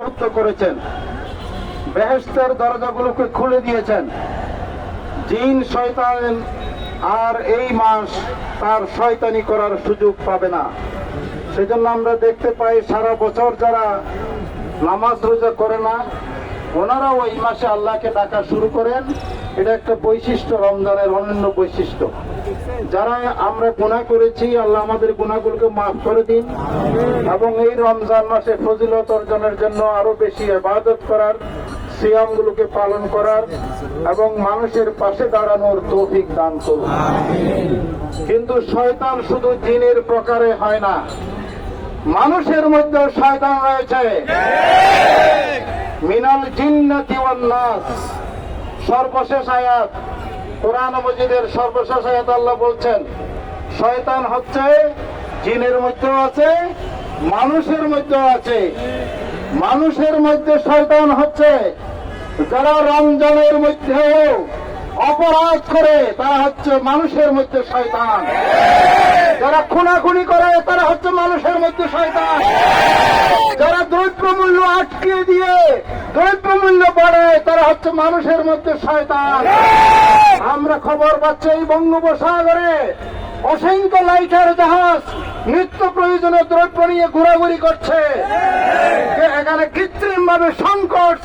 মুক্ত করেছেন। বেহেস্তের দরজাগুলোকে খুলে দিয়েছেন। জিন শয়তান আর এই মাস তার শয়তানি করার সুযোগ পাবে না। সেজন্য আমরা দেখতে পাই সারা বছর যারা নামাজ রোজা করে না, ওনারাও এই মাসে আল্লাহকে ডাকা শুরু করেন। এটা একটা বৈশিষ্ট্য রমজানের অনন্য বৈশিষ্ট্য। যারা আমরা গুণা করেছি আল্লাহ আমাদের গুণাগুলোকে মাফ করে দিন এবং এই রমজান মাসে ফজিলত অর্জনের জন্য আরও বেশি ইবাদত করার সিয়ামগুলোকে পালন করার এবং মানুষের পাশে দাঁড়ানোর তৌফিক দান করুন। কিন্তু শয়তান শুধু জিনের প্রকারে হয় না মানুষের মধ্যে শয়তান রয়েছে। মিনাল জিন্নাতি ওয়ান নাস। সর্বশেষ আয়াত, কোরআন মজিদের সর্বশেষ আয়াত আল্লাহ বলছেন, শয়তান হচ্ছে জিনের মধ্যেও আছে, মানুষের মধ্যেও আছে। মানুষের মধ্যে শয়তান হচ্ছে, যারা রমজানের মধ্যেও অপরাধ করে, তারা হচ্ছে মানুষের মধ্যে শয়তান। যারা খুনাখুনি করে, তারা হচ্ছে মানুষের মধ্যে শয়তান। যারা দ্রব্য মূল্য আটকে দিয়ে দ্রব্যমূল্য বাড়ায়, তারা হচ্ছে মানুষের মধ্যে শয়তান। আমরা খবর পাচ্ছি এই বঙ্গোপসাগরে অসংখ্য লাইটার জাহাজ নিত্য প্রয়োজনীয় দ্রব্য নিয়ে ঘোরাঘুরি করছে। এখানে কৃত্রিম ভাবে সংকট